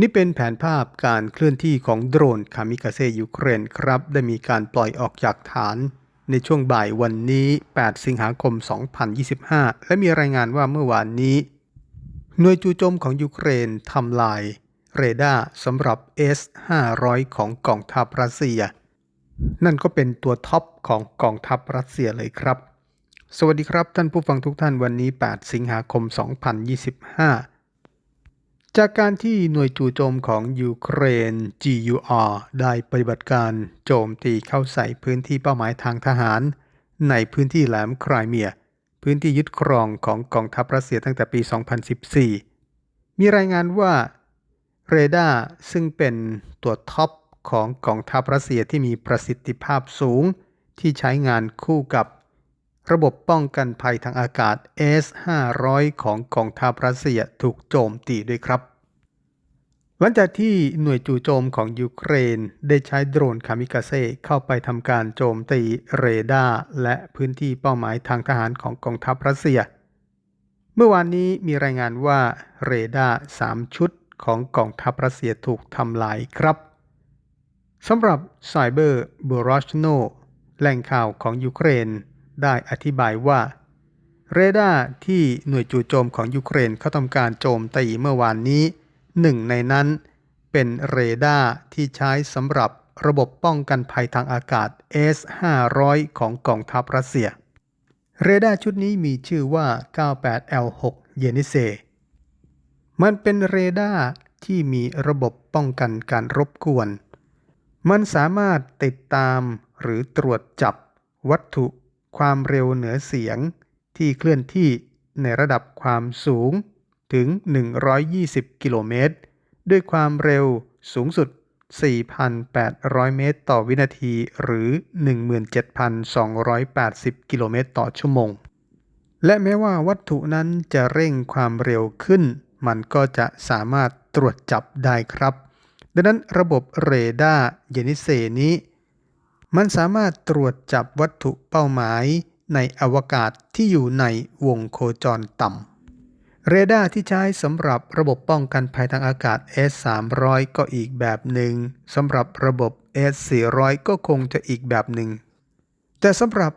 นี่เป็นแผนภาพการเคลื่อนที่ของโดรนคามิกาเซยูเครนครับ ได้มีการปล่อยออกจากฐาน ในช่วงบ่ายวันนี้ 8 สิงหาคม 2025 และมีรายงานว่าเมื่อวานนี้ หน่วยจู่โจมของยูเครนทำลาย เรดาร์สำหรับ S-500 ของกองทัพรัสเซีย นั่นก็เป็นตัวท็อปของกองทัพรัสเซียเลยครับ สวัสดีครับท่านผู้ฟังทุกท่านวันนี้ 8 สิงหาคม 2025 จากการที่หน่วยจู่โจมของยูเครน GUR ได้ปฏิบัติการโจมตีเข้าใส่พื้นที่เป้าหมายทางทหาร ในพื้นที่แหลมไครเมีย พื้นที่ยึดครองของกองทัพรัสเซียตั้งแต่ปี 2014 มีรายงานว่าเรดาร์ซึ่งเป็นตัวท็อปของกองทัพรัสเซียที่มีประสิทธิภาพสูง ที่ใช้งานคู่กับระบบป้องกันภัยทางอากาศ S-500 ของกองทัพรัสเซียถูกโจมตีด้วยครับ หลังจากที่หน่วยจู่โจมของยูเครนได้ใช้โดรนคามิกาเซเข้าไปทำการโจมตีเรดาร์และพื้นที่เป้าหมายทางทหารของกองทัพรัสเซีย เมื่อวานนี้มีรายงานว่าเรดาร์3ชุดของกองทัพรัสเซียถูกทำลายครับสำหรับไซเบอร์บูรอชโนแหล่งข่าวของยูเครนได้อธิบายว่า เรดาร์ที่หน่วยจู่โจมของยูเครนเขาทำการโจมตีเมื่อวานนี้ หนึ่งในนั้นเป็นเรดาร์ที่ใช้สำหรับระบบป้องกันภัยทางอากาศ S-500 ของกองทัพรัสเซีย เรดาร์ชุดนี้มีชื่อว่า 98L6 เยนิเซ มันเป็นเรดาร์ที่มีระบบป้องกันการรบกวน มันสามารถติดตามหรือตรวจจับวัตถุความเร็วเหนือเสียงที่เคลื่อนที่ในระดับความสูง ถึง 120 กิโลเมตร ด้วยความเร็วสูงสุด 4,800 เมตร ต่อวินาทีหรือ 17,280 กิโลเมตรต่อชั่วโมง และแม้ว่าวัตถุนั้นจะเร่งความเร็วขึ้น มันก็จะสามารถตรวจจับได้ครับ ดังนั้นระบบเรดาร์เยนิเซนี้ มันสามารถตรวจจับวัตถุเป้าหมายในอวกาศที่อยู่ในวงโคจรต่ำ เรดาร์ที่ใช้สำหรับระบบป้องกันภัยทางอากาศ S300 ก็อีกแบบหนึ่งสำหรับระบบ S400 ก็คงจะอีกแบบหนึ่ง แต่สำหรับ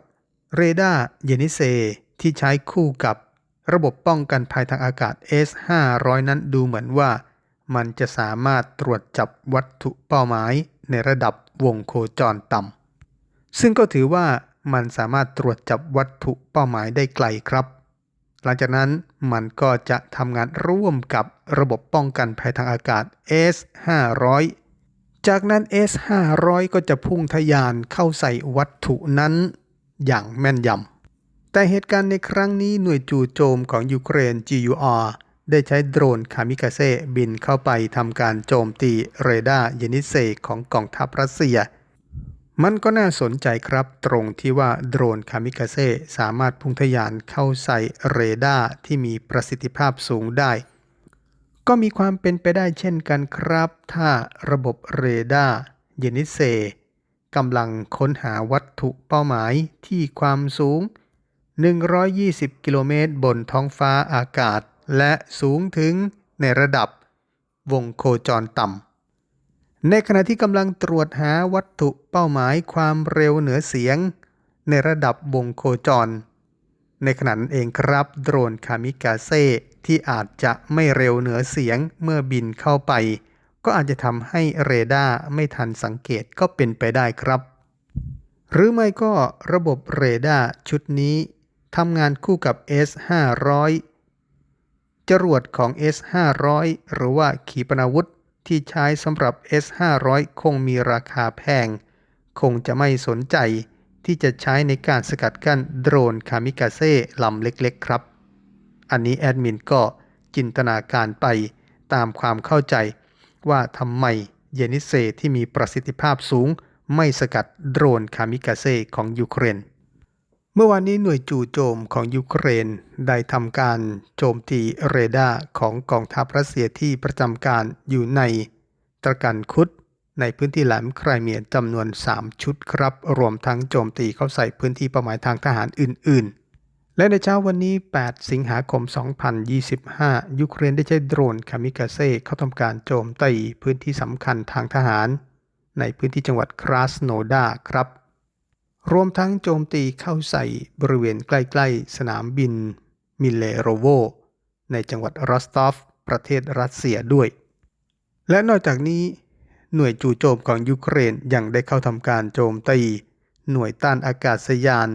เรดาร์เยนิเซที่ใช้คู่กับระบบป้องกันภัยทางอากาศ S500 นั้นดูเหมือนว่ามันจะสามารถตรวจจับวัตถุเป้าหมายในระดับวงโคจรต่ำซึ่งก็ถือว่ามันสามารถตรวจจับวัตถุเป้าหมายได้ไกลครับ หลังจากนั้นมันก็จะทำงานร่วมกับระบบป้องกันภัยทางอากาศ S500 จากนั้น S500 ก็จะพุ่งทะยานเข้าใส่วัตถุนั้นอย่างแม่นยำ แต่เหตุการณ์ในครั้งนี้หน่วยจู่โจมของยูเครน GUR ได้ใช้โดรนคามิกาเซ่บินเข้าไปทำการโจมตีเรดาร์เยนิเซของกองทัพรัสเซีย มันก็น่าสนใจครับตรงที่ว่าโดรนคามิกาเซสามารถพุ่งทะยานเข้าใส่เรดาร์ที่มีประสิทธิภาพสูงได้ ก็มีความเป็นไปได้เช่นกันครับ ถ้าระบบเรดาร์เยนิเซกำลังค้นหาวัตถุเป้าหมายที่ความสูง 120 กิโลเมตรบนท้องฟ้าอากาศ และสูงถึงในระดับวงโคจรต่ำ ในขณะที่กำลังตรวจหาวัตถุเป้าหมายความเร็วเหนือเสียง ในระดับวงโคจร ในขณะนั้นเองครับ โดรนคามิกาเซ่ที่อาจจะไม่เร็วเหนือเสียงเมื่อบินเข้าไป ก็อาจจะทำให้เรดาร์ไม่ทันสังเกตก็เป็นไปได้ครับ หรือไม่ก็ระบบเรดาร์ชุดนี้ทำงานคู่กับ S500 จรวดของ S500 หรือว่าขีปนาวุธ ที่ใช้สำหรับ S500 คงมีราคาแพง คงจะไม่สนใจที่จะใช้ในการสกัดกั้นโดรนคามิกาเซ่ลำเล็กๆครับ อันนี้แอดมินก็จินตนาการไปตามความเข้าใจ ว่าทำไมเยนิเซที่มีประสิทธิภาพสูง ไม่สกัดโดรนคามิกาเซ่ของยูเครน เมื่อวานนี้หน่วยจู่โจมของยูเครนได้ทำการโจมตีเรดาร์ของกองทัพรัสเซียที่ประจำการอยู่ในตะกันคุดในพื้นที่แหลมไครเมียจำนวน 3 ชุดครับ รวมทั้งโจมตีเข้าใส่พื้นที่เป้าหมายทางทหารอื่น ๆ และในเช้าวันนี้ 8 สิงหาคม 2025 ยูเครนได้ใช้โดรนคามิกาเซ่เข้าทำการโจมตีพื้นที่สำคัญทางทหาร ในพื้นที่จังหวัดคราสโนดาครับ รวมทั้งโจมตีเข้าใส่บริเวณใกล้ๆ สนามบินมิเลโรโว ในจังหวัดรอสตอฟ ประเทศรัสเซียด้วย และนอกจากนี้ หน่วยจู่โจมของยูเครนยังได้เข้าทำการโจมตี หน่วยต้านอากาศยาน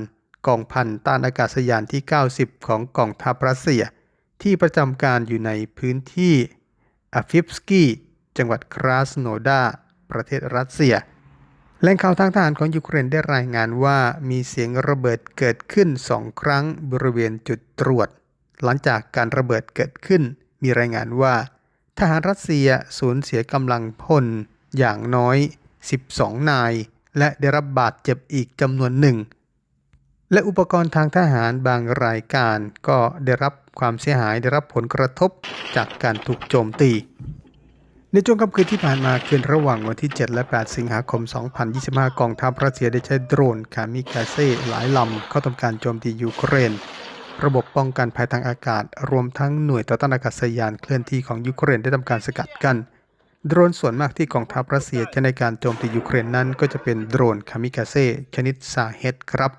กองพันต้านอากาศยานที่ 90 ของกองทัพรัสเซีย ที่ประจำการอยู่ในพื้นที่อาฟิฟสกี้จังหวัดคราสโนดา ประเทศรัสเซีย แหล่งข่าวทางทหารของยูเครนได้รายงานว่ามีเสียงระเบิดเกิดขึ้นสองครั้งบริเวณจุดตรวจ หลังจากการระเบิดเกิดขึ้น มีรายงานว่า ทหารรัสเซียสูญเสียกำลังพลอย่างน้อย 12 นาย และได้รับบาดเจ็บอีกจำนวนหนึ่ง และอุปกรณ์ทางทหารบางรายการก็ได้รับความเสียหายได้รับผลกระทบจากการถูกโจมตี ในช่วงค่ำคืนที่ผ่านมาคืนระหว่างวันที่ 7 และ 8 สิงหาคม 2025 กองทัพรัสเซียได้ใช้โดรนคามิกาเซ่หลายลำเข้าทำการโจมตียูเครน ระบบป้องกันภัยทางอากาศ รวมทั้งหน่วยต่อต้านอากาศยานเคลื่อนที่ของยูเครนได้ทำการสกัดกั้นโดรนส่วนมากที่กองทัพรัสเซียใช้ในการโจมตียูเครนนั้น ก็จะเป็นโดรนคามิกาเซ่ชนิดซาเฮดครับ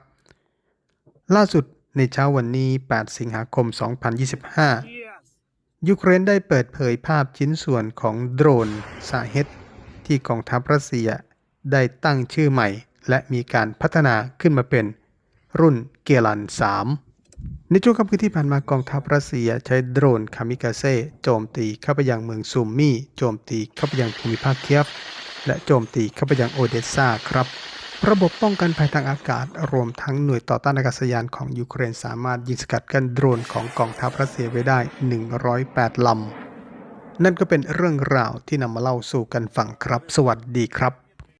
ล่าสุดในเช้าวันนี้ 8 สิงหาคม 2025 ยูเครนได้เปิดเผยภาพชิ้นส่วนของโดรนซาเฮดที่กองทัพรัสเซียได้ตั้งชื่อใหม่ และมีการพัฒนาขึ้นมาเป็นรุ่นเกลัน 3 ในช่วงค่ำคืนที่ผ่านมากองทัพรัสเซียใช้โดรนคามิกาเซ่โจมตีเข้าไปยังเมืองซูมมี่ โจมตีเข้าไปยังภูมิภาคเคียฟ และโจมตีเข้าไปยังโอเดสซาครับ ระบบป้องกันภัยทางอากาศ รวมทั้งหน่วยต่อต้านอากาศยานของยูเครนสามารถยิงสกัดกั้นโดรนของกองทัพรัสเซียไว้ได้ 108 ลำ นั่นก็เป็นเรื่องราวที่นำมาเล่าสู่กันฟังครับ สวัสดีครับ